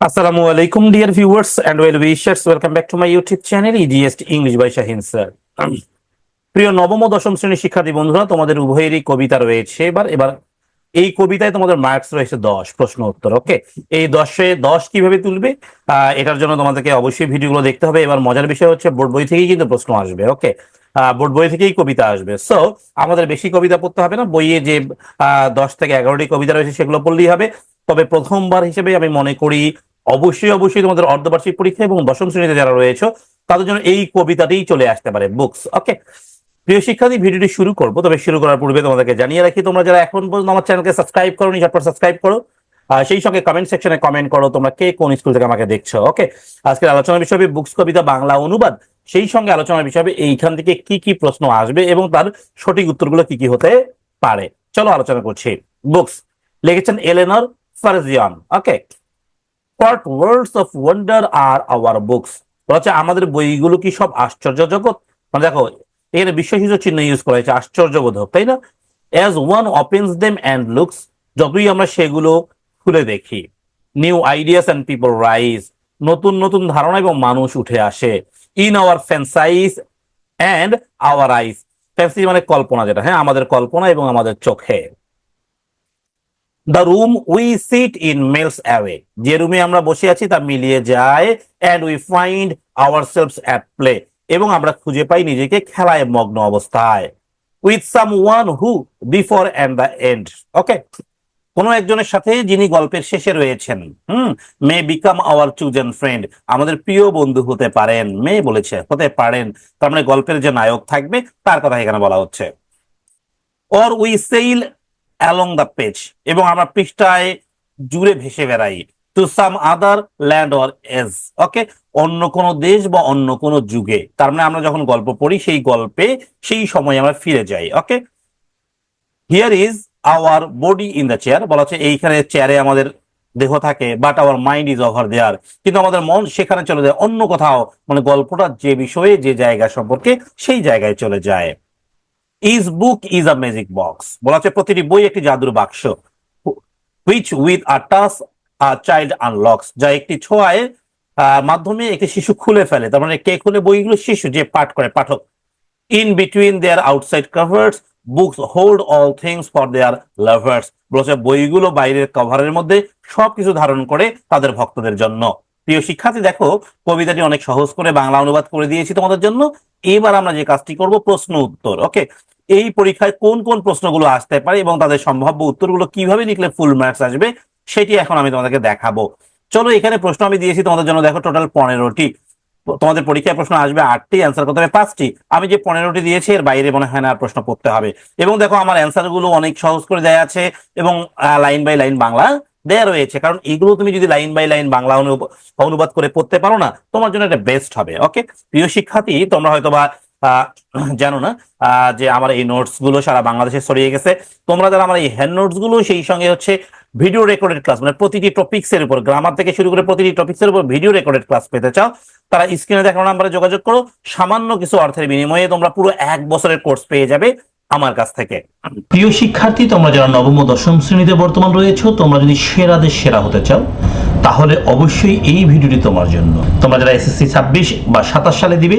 আসসালামু আলাইকুম dear viewers and well wishers welcome back to my YouTube channel easiest English by Shahin sir প্রিয় নবম ও দশম শ্রেণির শিক্ষার্থী বন্ধুরা, তোমাদের উভয়েরই কবিতা রয়েছে। এবার এবার এই কবিতায় তোমাদের মার্কস রয়েছে দশ, প্রশ্ন উত্তর ওকে এই দশে দশ কীভাবে তুলবে? এটার জন্য তোমাদেরকে অবশ্যই ভিডিওগুলো দেখতে হবে। এবার মজার বিষয় হচ্ছে, বোর্ড বই থেকেই কিন্তু প্রশ্ন আসবে ওকে বোর্ড বই থেকেই কবিতা আসবে। সো আমাদের বেশি কবিতা পড়তে হবে না। বইয়ে যে দশ থেকে এগারোটি কবিতা রয়েছে, সেগুলো পড়লেই হবে। তবে প্রথমবার হিসেবে আমি মনে করি অবশ্যই অবশ্যই তোমাদের অর্ধবার্ষিক পরীক্ষা এবং দশম শ্রেণীতে যারা রয়েছে, তাদের জন্য এই কবিতাতেই চলে আসতে পারে বুকস ওকে প্রিয় শিক্ষার্থী, ভিডিওটি শুরু করব, তবে শুরু করার পূর্বে তোমাদেরকে জানিয়ে রাখি, তোমরা যারা এখন পর্যন্ত আমার চ্যানেলকে সাবস্ক্রাইব করো নি ঝটপট সাবস্ক্রাইব করো। সেই সঙ্গে কমেন্ট সেকশনে কমেন্ট করো, তোমরা কে কোন স্কুল থেকে আমাকে দেখছ ওকে আজকের আলোচনার বিষয় হবে বুকস কবিতা, বাংলা অনুবাদ। সেই সঙ্গে আলোচনার বিষয় হবে এইখান থেকে কি কি প্রশ্ন আসবে এবং তার সঠিক উত্তরগুলো কি কি হতে পারে। চলো আলোচনা করছি। বুকস লিখেছেন Eleanor Farjeon okay what words of wonder are our books হচ্ছে আমাদের বইগুলো কি সব আশ্চর্য জগৎ? মানে দেখো এখানে বিশ্বাসিত চিহ্ন ইউজ করা হয়েছে, আশ্চর্যবোধক, তাই না? As one opens them and looks যতই আমরা সেগুলো খুলে দেখি new ideas and people rise নতুন নতুন ধারণা এবং মানুষ উঠে আসে in our fancies and our eyes fancy মানে কল্পনা যেটা হ্যাঁ আমাদের কল্পনা এবং আমাদের চোখে। The room we sit in melts away যে রুমে আমরা বসে আছি, তা মিলিয়ে যায় and we find our selves at play এবং আমরা খুঁজে পাই নিজেকে খেলায় মগ্ন অবস্থায় with someone who before and the end okay কোনো একজনের সাথে যিনি গল্পের শেষে রয়েছেন, হুম may become our chosen friend আমাদের প্রিয় বন্ধু হতে পারেন, মে বলেছে, হতে পারেন। তার মানে গল্পের যে নায়ক থাকবে, তার কথা এখানে বলা হচ্ছে। Or we sail along the page এবং আমরা পৃষ্ঠায় জুড়ে ভেসে বেড়াই। To some other land or age okay অন্য কোনো দেশ বা অন্য কোনো যুগে। তার মানে আমরা যখন গল্প পড়ি, সেই গল্পে সেই সময় আমরা ফিরে যাই okay here is our body in the chair বলা হচ্ছে এইখানে চেয়ারে আমাদের দেহ থাকে but our mind is over there কিন্তু আমাদের মন সেখানে চলে যায়, অন্য কোথাও। মানে গল্পটা যে বিষয়ে, যে জায়গা সম্পর্কে সেই জায়গায় চলে যায়। Each book is a magic box বলা হচ্ছে প্রতিটি বই একটি জাদুর বাক্স। Which with a touch a child unlocks যা একটি ছোঁয়ায় মাধ্যমে একটি শিশু খুলে ফেলে। তার মানে কে খুলে? বইগুলো শিশু যে পাঠ করে, পাঠক। In between their outside covers books hold all things for their lovers বলছে বইগুলো বাইরের কভারের মধ্যে সবকিছু ধারণ করে তাদের ভক্তদের জন্য। প্রিয় শিক্ষার্থী, দেখো, কবিতাটি অনেক সহজ করে বাংলা অনুবাদ করে দিয়েছি তোমাদের জন্য। এবার আমরা যে কাজটি করব, প্রশ্ন উত্তর ওকে এই পরীক্ষায় কোন কোন প্রশ্নগুলো আসতে পারে এবং তাদের সম্ভাব্য উত্তরগুলো কীভাবে লিখলে ফুল মার্কস আসবে, সেটি এখন আমি তোমাদেরকে দেখাবো। চলো এখানে প্রশ্ন আমি দিয়েছি, তোমাদের জন্য দেখো টোটাল পনেরোটি। তোমাদের পরীক্ষায় প্রশ্ন আসবে আটটি অ্যান্সার করতে হবে পাঁচটি। আমি যে পনেরোটি দিয়েছি, এর বাইরে মনে হয় না আর প্রশ্ন পড়তে হবে। এবং দেখো আমার অ্যান্সারগুলো অনেক সহজ করে দেওয়া আছে এবং লাইন বাই লাইন বাংলা দেয়া রয়েছে। কারণ এগুলো তুমি যদি লাইন বাই লাইন বাংলা অনু- অনুবাদ করে পড়তে পারো না, তোমার জন্য এটা বেস্ট হবে ওকে প্রিয় শিক্ষার্থী, তোমরা হয়তো বা জানো না যে আমার এই নোটসগুলো সারা বাংলাদেশে ছড়িয়ে গেছে। তোমরা যারা আমার এই হ্যান্ড নোটসগুলো, সেই সঙ্গে হচ্ছে ভিডিও রেকর্ডেড ক্লাস মানে প্রতিটি টপিক্স এর উপর গ্রামার থেকে শুরু করে প্রতিটি টপিক্স এর উপর ভিডিও রেকর্ডেড ক্লাস পেতে চাও, তারা স্ক্রিনে দেখানো নাম্বারে যোগাযোগ করো। সামান্য কিছু অর্থের বিনিময়ে তোমরা পুরো এক বছরের কোর্স পেয়ে যাবে। আমার কাছ থেকে। প্রিয় শিক্ষার্থী, তোমরা যারা নবম ও দশম শ্রেণীতে বর্তমান রয়েছো, তোমরা যদি সেরাদের সেরা হতে চাও, তাহলে অবশ্যই এই ভিডিওটি তোমার জন্য। তোমরা যারা এসএসসি ছাব্বিশ বা সাতাশ সালে দিবে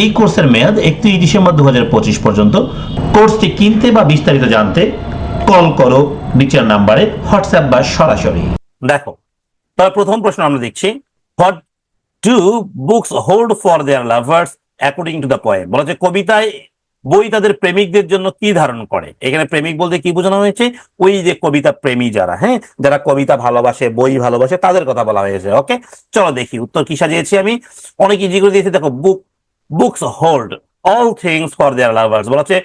এই কোর্সের মেয়াদ একত্রিশ ডিসেম্বর দু পর্যন্ত। কোর্সটি কিনতে বা বিস্তারিত জানতে কল করো নিচের নাম্বারে, হোয়াটসঅ্যাপ বা সরাসরি। দেখো তবে প্রথম প্রশ্ন আমরা দেখছি, what do books hold for their lovers according to the poem বলা হচ্ছে কবিতায় বই তাদের প্রেমিকদের জন্য কি ধারণ করে? এখানে প্রেমিক বলতে কি বোঝানো হয়েছে? ওই যে কবিতা প্রেমী যারা হ্যাঁ? যারা কবিতা ভালোবাসে, বই ভালোবাসে, তাদের কথা বলা হয়েছে ওকে চলো দেখি, উত্তর কি সাজিয়েছি আমি? অনেক ইজি করে দিয়েছি। দেখো book books hold all things for their lovers বলা হচ্ছে,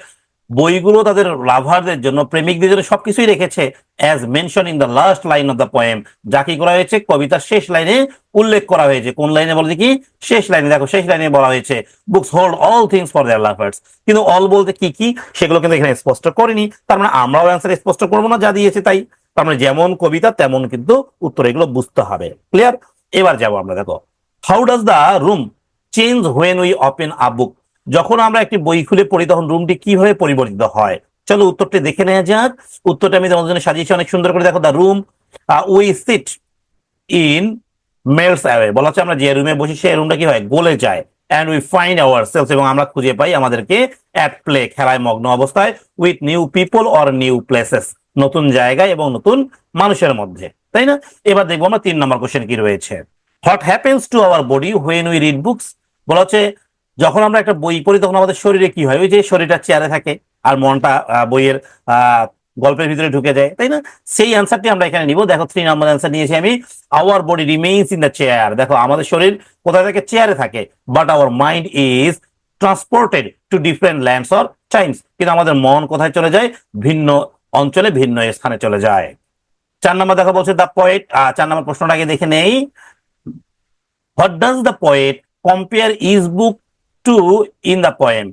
বইগুলো তাদের লাভারদের জন্য, প্রেমিকদের জন্য সবকিছুই রেখেছে as mention in the last line of the poem যা কি করা হয়েছে? কবিতার শেষ লাইনে উল্লেখ করা হয়েছে। কোন লাইনে বলতে কি শেষ লাইনে, দেখো, শেষ লাইনে বলা হয়েছে books hold all things for their lovers কিন্তু অল বলতে কি কি? সেগুলো কিন্তু এখানে স্পষ্ট করেনি। তার মানে আমরাও অ্যান্সার স্পষ্ট করব না, যা দিয়েছে তাই। তার মানে যেমন কবিতা, তেমন কিন্তু উত্তর, এগুলো বুঝতে হবে। ক্লিয়ার এবার যাব আমরা, দেখো। How does the room change when we open a book যখন আমরা একটি বই খুলে পড়ি, তখন রুমটি কীভাবে পরিবর্তিত হয়? চলো উত্তরটি দেখে নেওয়া যাক। উত্তরটা আমি তোমাদের জন্য সাজিয়েছি, অনেক সুন্দর করে দেখো the room we sit in melts away বলা হচ্ছে আমরা যে রুমে বসি, সেই রুমটা কি হয়? গলে যায়। And we find our sales এবং আমরা খুঁজে পাই আমাদেরকে অ্যাট প্লে খেলায় মগ্ন অবস্থায় with new people or new places নতুন জায়গায় এবং নতুন মানুষের মধ্যে। তাই না? এবার দেখব আমরা তিন নম্বর কোশ্চেন কি রয়েছে। What happens to our body when we read books বলা হচ্ছে যখন আমরা একটা বই পড়ি, তখন আমাদের শরীরে কি হয়? ওই যে শরীরটা চেয়ারে থাকে আর মনটা বইয়ের গল্পের ভিতরে ঢুকে যায়, তাই না? সেই অ্যান্সারটি আমরা এখানে নিব। দেখো থ্রি নাম্বার অ্যান্সার নিয়েছি আমি। Our body remains in the chair দেখো, আমাদের শরীর কোথায় থাকে? চেয়ারে থাকে। But our mind is transported to different lands or times কিন্তু আমাদের মন কোথায় চলে যায়? ভিন্ন অঞ্চলে, ভিন্ন স্থানে চলে যায়। চার নম্বর দেখো বলছে দ্য পয়েট চার নম্বর আগে দেখে নেই। What does the poet compare each book to in the poem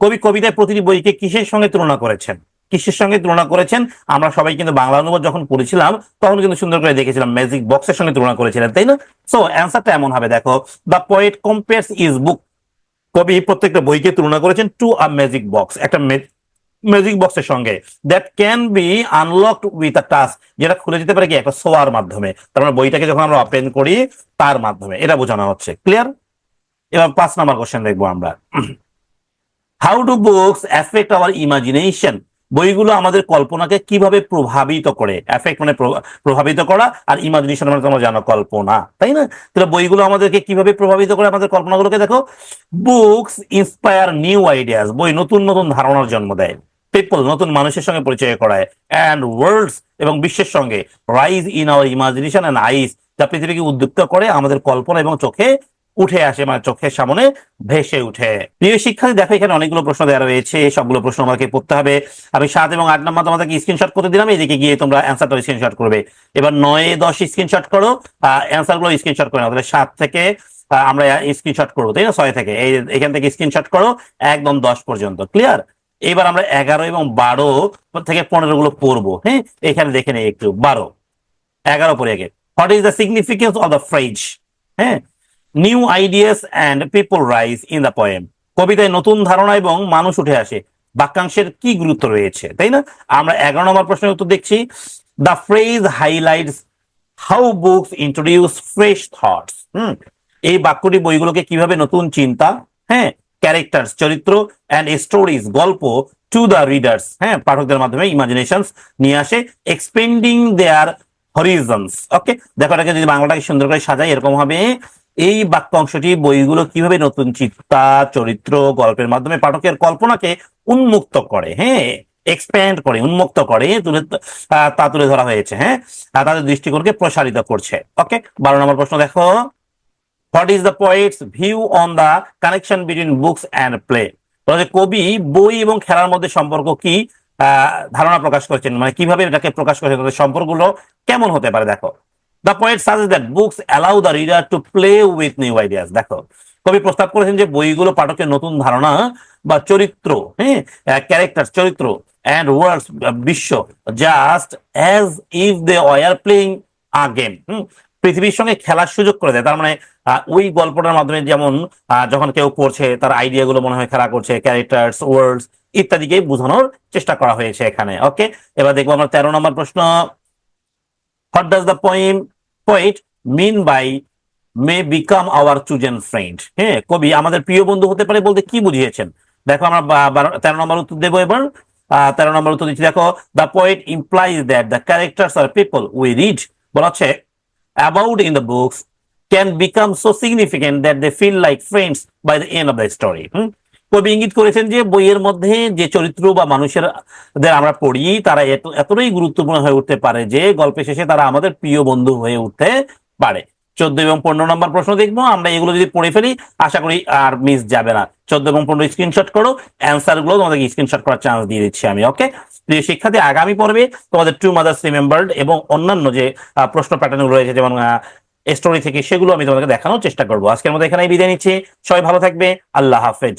কবি কবিতায় প্রতিটি বইকে কিসের সঙ্গে তুলনা করেছেন? কিসের সঙ্গে তুলনা করেছেন? আমরা সবাই কিন্তু বাংলা অনুবাদ যখন পড়েছিলাম, তখন কিন্তু সুন্দর করে দেখেছিলাম ম্যাজিক বক্সের সঙ্গে তুলনা করেছিলেন, তাই না? সো অ্যান্সারটা এমন হবে, দেখো the poet compares each book কবি প্রত্যেকটা বইকে তুলনা করেছেন টু আ ম্যাজিক বক্স একটা ম্যাজিক বক্সের সঙ্গে। That can be unlocked with a touch যেটা খুলে যেতে পারে কি একটা সোয়ার মাধ্যমে। তার মানে বইটাকে যখন আমরা ওপেন করি, তার মাধ্যমে। এটা বোঝানো হচ্ছে। ক্লিয়ার এবার পাঁচ নাম্বার কোশ্চেন দেখব আমরা। How do books affect our imagination বইগুলো আমাদের কল্পনাকে কীভাবে প্রভাবিত করে? এফেক্ট মানে প্রভা- প্রভাবিত করা আর ইমাজিনেশন মানে তোমরা জানো কল্পনা, তাই না? তাহলে বইগুলো আমাদেরকে কীভাবে প্রভাবিত করে আমাদের কল্পনাগুলোকে দেখো? বুকস ইন্সপায়ার নিউ আইডিয়াস বই নতুন নতুন ধারণার জন্ম দেয়। পিপল নতুন মানুষের সঙ্গে পরিচয় করায়। অ্যান্ড ওয়ার্ল্ডস এবং বিশ্বের সঙ্গে rise in our imagination and eyes যা পৃথিবীকে উদ্যুক্ত করে আমাদের কল্পনা এবং চোখে উঠে আসে মানে চোখের সামনে ভেসে উঠে। প্রিয় শিক্ষার্থী, দেখো এখানে অনেকগুলো প্রশ্ন দেওয়া রয়েছে, সবগুলো প্রশ্ন আমাকে পড়তে হবে। আমি সাত এবং আট নাম্বার তোমাদেরকে স্ক্রিনশট করে দিলাম, এদিকে গিয়ে তোমরা অ্যান্সারটা স্ক্রিনশট করবে। এবার নয়, দশ স্ক্রিনশট করো অ্যান্সারগুলো স্ক্রিনশট করে তাহলে সাত থেকে আমরা স্ক্রিনশট করব, তাই না? ছয় থেকে। এই, এখান থেকে স্ক্রিনশট করো, একদম দশ পর্যন্ত। ক্লিয়ার এবার আমরা এগারো এবং বারো থেকে পনেরো গুলো পড়ব হ্যাঁ? এখানে দেখে নেই একটু। বারো। এগারো পরে আগে what is the significance of the phrase হ্যাঁ? New ideas and people rise in the poem কবিতায় নতুন ধারণা এবং মানুষ উঠে আসে। বাক্যাংশের কি গুরুত্ব রয়েছে, তাই না? আমরা এগারো নম্বর প্রশ্নের উত্তর দেখছি। The phrase highlights how books introduce fresh thoughts hmm, এই বাক্যটি বইগুলোকে কীভাবে নতুন চিন্তা হ্যাঁ ক্যারেক্টার্স চরিত্র অ্যান্ড স্টোরিজ গল্প টু দ্য রিডার্স হ্যাঁ পাঠকদের মাধ্যমে ইমাজিনেশনস নিয়ে আসে এক্সপেন্ডিং দেয়ার হরিজনস ওকে দেখো এটাকে যদি বাংলাটাকে সুন্দর করে সাজাই, এরকম হবে। এই বাক্য অংশটি বইগুলো কীভাবে নতুন চিন্তা, চরিত্র, গল্পের মাধ্যমে পাঠকের কল্পনাকে উন্মুক্ত করে হ্যাঁ? এক্সপ্যান্ড করে, উন্মুক্ত করে, তুলে তা তুলে ধরা হয়েছে হ্যাঁ? তাদের দৃষ্টিকোণকে প্রসারিত করছে ওকে বারো নম্বর প্রশ্ন দেখো। What is the poet's view on the connection between books and play কবি, বই এবং খেলার মধ্যে সম্পর্ক কি? ধারণা প্রকাশ করেছেন মানে কীভাবে এটাকে প্রকাশ করেছেন তাদের সম্পর্কগুলো কেমন হতে পারে, দেখো। The point such as that books allow the reader to play with new ideas দেখো, কবি প্রস্তাব করেছেন যে বইগুলো পাঠকের নতুন ধারণা বা চরিত্র হ্যাঁ ক্যারেক্টার চরিত্র অ্যান্ড ওয়ার্ডস বিশ্ব just as if they were playing a game পৃথিবীর সঙ্গে খেলার সুযোগ করে দেয়। তার মানে ওই গল্পটার মাধ্যমে যেমন যখন কেউ করছে তার আইডিয়া গুলো মনে হয় খেলা করছে ক্যারেক্টার্স ওয়ার্ডস ইত্যাদিকে বোঝানোর চেষ্টা করা হয়েছে এখানে ওকে এবার দেখব আমরা তেরো নম্বর প্রশ্ন। What does the poem poet mean by may become our chosen friend হ্যাঁ কবি, আমাদের প্রিয় বন্ধু হতে পারে বলতে কি বুঝিয়েছেন? দেখো আমরা তেরো নম্বর উত্তর দেবো এবার। তেরো নম্বর উত্তর দিচ্ছি, দেখো the poet implies that the characters are people we read বলা হচ্ছে about in the books can become so significant that they feel like friends by the end of the story কবি ইঙ্গিত করেছেন যে বইয়ের মধ্যে যে চরিত্র বা মানুষের আমরা পড়ি, তারা এত, এতটাই গুরুত্বপূর্ণ হয়ে উঠতে পারে যে গল্পের শেষে তারা আমাদের প্রিয় বন্ধু হয়ে উঠতে পারে। চোদ্দ এবং পনেরো নম্বর প্রশ্ন দেখব, আমরা এগুলো যদি পড়ে ফেলি, আশা করি আর মিস যাবে না। চোদ্দ এবং পনেরো স্ক্রিনশট করো অ্যান্সারগুলো তোমাদেরকে স্ক্রিনশট করার চান্স দিয়ে দিচ্ছি আমি ওকে প্রিয় শিক্ষার্থী, আগামী পর্বে তোমাদের টু মাদার্স রিমেম্বার্ড এবং অন্যান্য যে প্রশ্ন প্যাটার্নগুলো রয়েছে, যেমন স্টোরি থেকে সেগুলো আমি তোমাদেরকে দেখানোর চেষ্টা করব। আজকের মতো এখানে বিদায় নিচ্ছি। সবাই ভালো থাকবে। আল্লাহ হাফেজ।